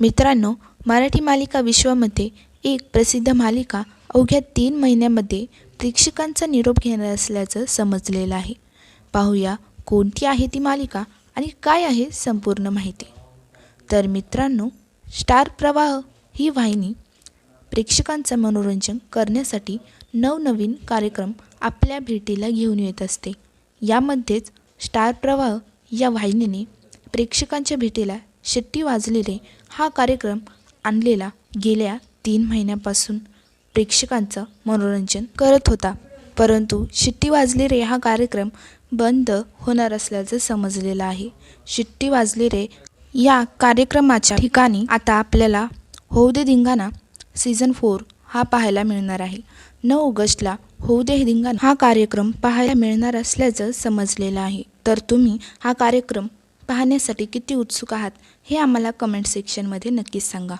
मित्रांनो मराठी मालिका विश्वामध्ये एक प्रसिद्ध मालिका अवघ्या तीन महिन्यामध्ये प्रेक्षकांचा निरोप घेणार असल्याचं समजलेलं आहे. पाहूया कोणती आहे ती मालिका आणि काय आहे संपूर्ण माहिती. तर मित्रांनो स्टार प्रवाह ही वाहिनी प्रेक्षकांचं मनोरंजन करण्यासाठी नवनवीन कार्यक्रम आपल्या भेटीला घेऊन येत असते. यामध्येच स्टार प्रवाह या वाहिनीने प्रेक्षकांच्या भेटीला शिट्टी वाजलेले हा कार्यक्रम आणलेला गेल्या तीन महिन्यापासून प्रेक्षकांचं मनोरंजन करत होता. परंतु शिट्टी वाजली रे हा कार्यक्रम बंद होणार असल्याचं समजलेलं आहे. शिट्टी वाजली रे या कार्यक्रमाच्या ठिकाणी आता आपल्याला होऊ दे धिंगाणा सीझन फोर हा पाहायला मिळणार आहे. नऊ ऑगस्टला होऊ दे धिंगाणा हा कार्यक्रम पाहायला मिळणार असल्याचं समजलेलं आहे. तर तुम्ही हा कार्यक्रम पाहण्यासाठी किती उत्सुक आहात हे आम्हाला कमेंट सेक्शनमध्ये नक्कीच सांगा.